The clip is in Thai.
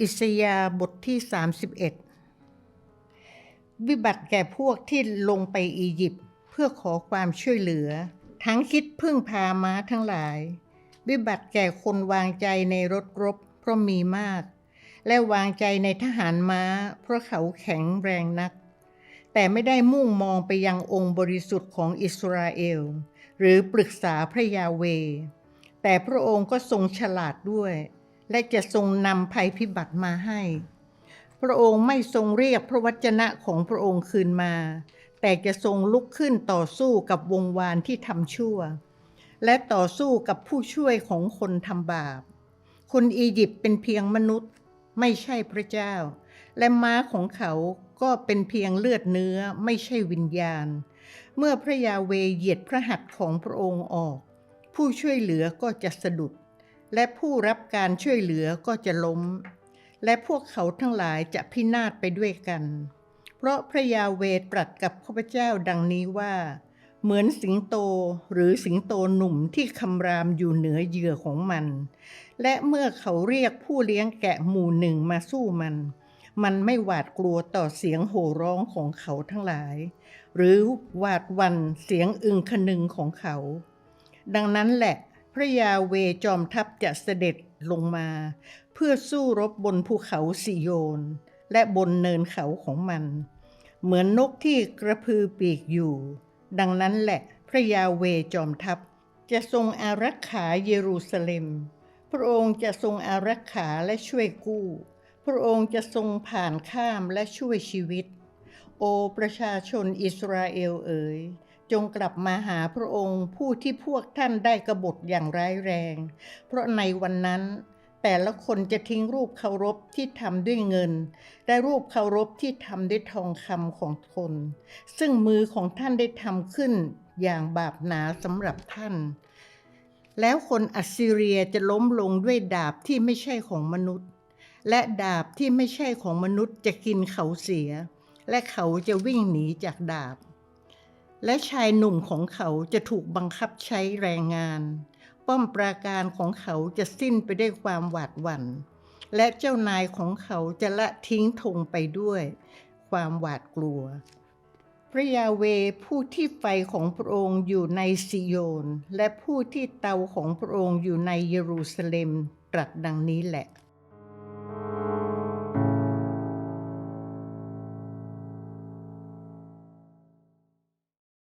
อิสยาบทที่ 31 วิบัติแก่พวกที่ลงไปอียิปต์เพื่อขอความช่วยเหลือ ทั้งคิดพึ่งพาม้าทั้งหลาย วิบัติแก่คนวางใจในรถรบเพราะมีมาก และวางใจในทหารม้า เพราะเขาแข็งแรงนัก แต่ไม่ได้มุ่งมองไปยังองค์บริสุทธิ์ของอิสราเอล หรือปรึกษาพระยาเว แต่พระองค์ก็ทรงฉลาดด้วย และจะทรงนำภัยพิบัติมาให้ พระองค์ไม่ทรงเรียกพระวจนะของพระองค์คืนมา แต่จะทรงลุกขึ้นต่อสู้กับวงวานที่ทำชั่ว และต่อสู้กับผู้ช่วยของคนทำบาป คนอียิปต์เป็นเพียงมนุษย์ไม่ใช่พระเจ้า และม้าของเขาก็เป็นเพียงเลือดเนื้อไม่ใช่วิญญาณ เมื่อพระยาเวเหยียดพระหัตถ์ของพระองค์ออก ผู้ช่วยเหลือก็จะสะดุด และผู้รับการช่วยเหลือก็จะล้ม และพวกเขาทั้งหลายจะพินาศไปด้วยกัน เพราะพระยาเวตรัสกับข้าพเจ้าดังนี้ว่า เหมือนสิงโตหรือสิงโตหนุ่มที่คำรามอยู่เหนือเหยื่อของมัน และเมื่อเขาเรียกผู้เลี้ยงแกะหมู่หนึ่งมาสู้มัน มันไม่หวาดกลัวต่อเสียงโห่ร้องของเขาทั้งหลาย หรือหวาดหวันเสียงอึงคนึงของเขา ดังนั้นแหละ ระยาเวจอมทัพจะเสด็จลงมา เพื่อสู้รบบนภูเขาสิโยน และบนเนินเขาของมัน เหมือนนกที่กระพือปีกอยู่ ดังนั้นแหละพระยาเวจอมทัพ จะทรงอารักขาเยรูซาเล็ม พระองค์จะทรงอารักขาและช่วยกู้ พระองค์จะทรงผ่านข้ามและช่วยชีวิต โอประชาชนอิสราเอลเอ๋ย จงกลับมาหาพระองค์ผู้ที่พวกท่านได้กบฏอย่างร้ายแรง เพราะในวันนั้น แต่ละคนจะทิ้งรูปเคารพที่ทำด้วยเงิน และรูปเคารพที่ทำด้วยทองคำของตนซึ่งมือของท่านได้ทำขึ้นอย่างบาปหนาสำหรับท่าน แล้วคนอัสซีเรียจะล้มลงด้วยดาบที่ไม่ใช่ของมนุษย์ และดาบที่ไม่ใช่ของมนุษย์จะกินเขาเสีย และเขาจะวิ่งหนีจากดาบ และชายหนุ่มของเขาจะถูกบังคับใช้แรงงาน ป้อมปราการของเขาจะสิ้นไปด้วยความหวาดหวัน่น และเจ้านายของเขาจะละทิ้งธงไปด้วย ความหวาดกลัว พระยาเวผู้ที่ไฟของพระองค์อยู่ในซิโยน และผู้ที่เตาของพระองค์อยู่ในเยรูซาเล็มตรัสดังนี้แหละ